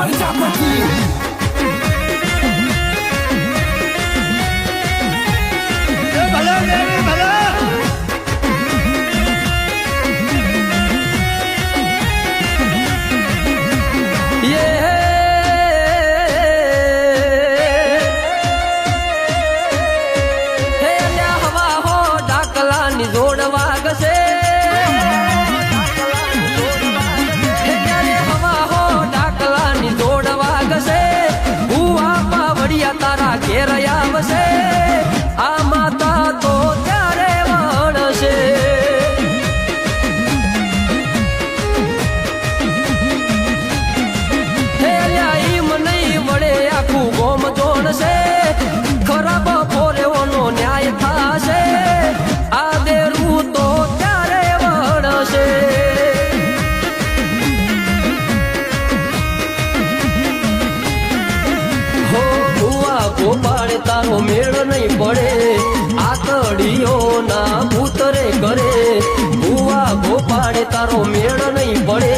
પ્રજાપતિ હે ગોપાળ તારો મેળ નહીં પડે.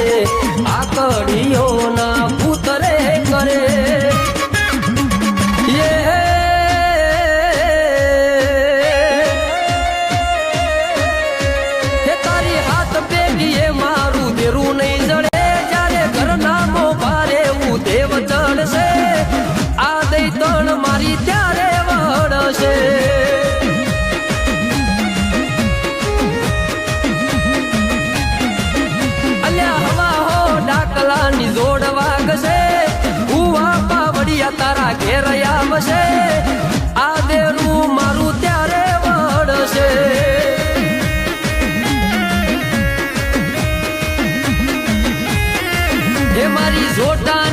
તારા ઘેર આવશે. આ દેરું મારું ત્યારે વળશે. એ મારી જોટાની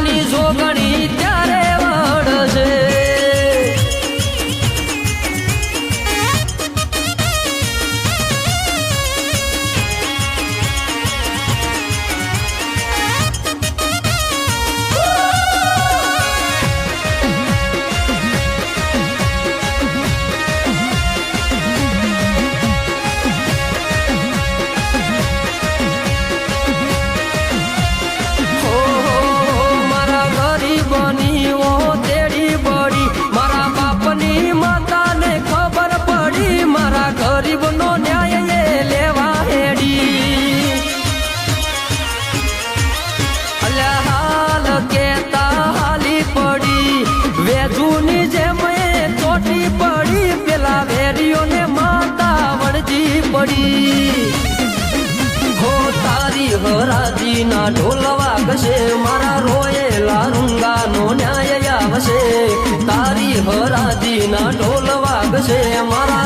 પડી. હો, તારી હરાજી ના ઢોલવા વાગશે મારા રોયેલા રૂંગાનો ન્યાય આવશે. તારી હરાજી ના ઢોલવા વાગશે મારા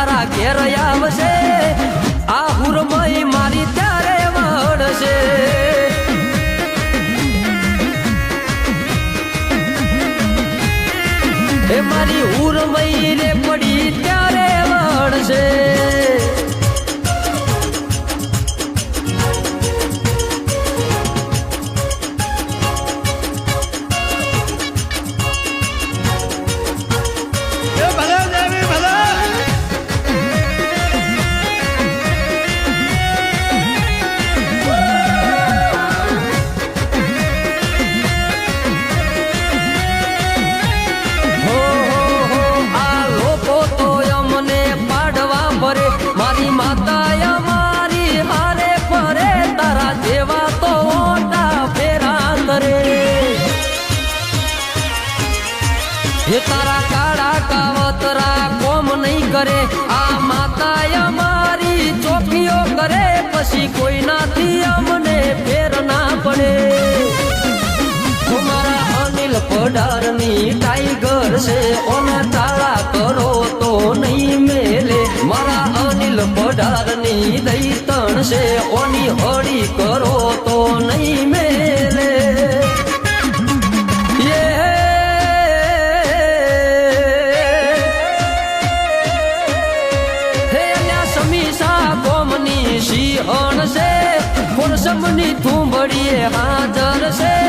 તારા ઘેર આવશે. આ હુરમય મારી ત્યારે વળશે. એ મારી ઉરમઈ રે પડી ત્યારે વળશે. હે તારા કાળા કાવતરા, કોમ નહીં કરે. આ માતા અમારી ચોકીઓ કરે, પછી કોઈનાથી અમને ફેર ના પડે. તમારા અનિલ પડારની ટાઈગર છે, ઓના તાળા કરો તો નહીં મેલે. મારા અનિલ પડાર દૈતણ છે, ઓની હળી કરો તો નહીં મેલે. ખોરસમની થુંબડીએ હાજર છે.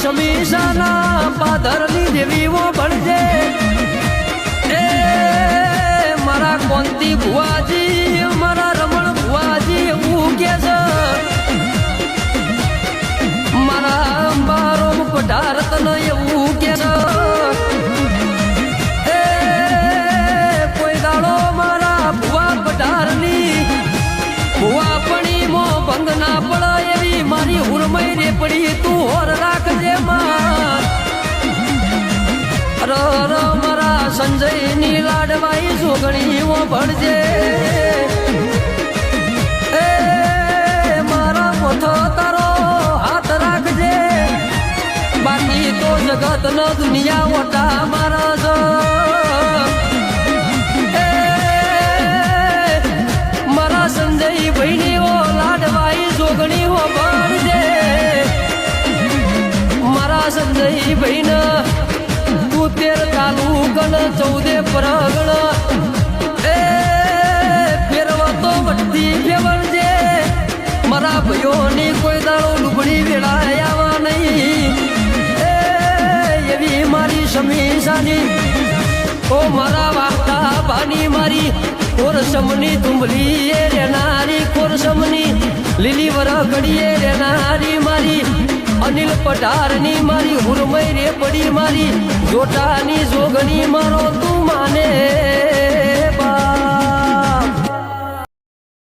મારી સમીસાના પાદરની દેવીઓ ભણજે એ મારા કોંતી ભુવાજી. અર મારા સંજયની લાડવાઈ સુગણી ભણજે એ, મારા પોથો તારો હાથ રાખજે. બાકી તો જગત ન દુનિયા ઓટા મારા જો મારા સંજય ભાઈની ઓ લાડવાઈ જોગણી ઓ ભણજે મારા સંજય તાલુકન ચૌદે પરગણ. એ, ફેરવા તો વટતી ફેવરજે મારા ભાઈઓની કોઈ દાડો લુગડી આવા નહીં. એ, એવી મારી સમીસાની ઓ મારા વાતા પાની મારી કોરસમની તુંબલી એ રેનારી કોરસમની લીલી વરગડીએ રેનારી અનિલ પઢારની મારી હુરમય રે પડી મારી. જોટાની જોગણી મારો તું માને.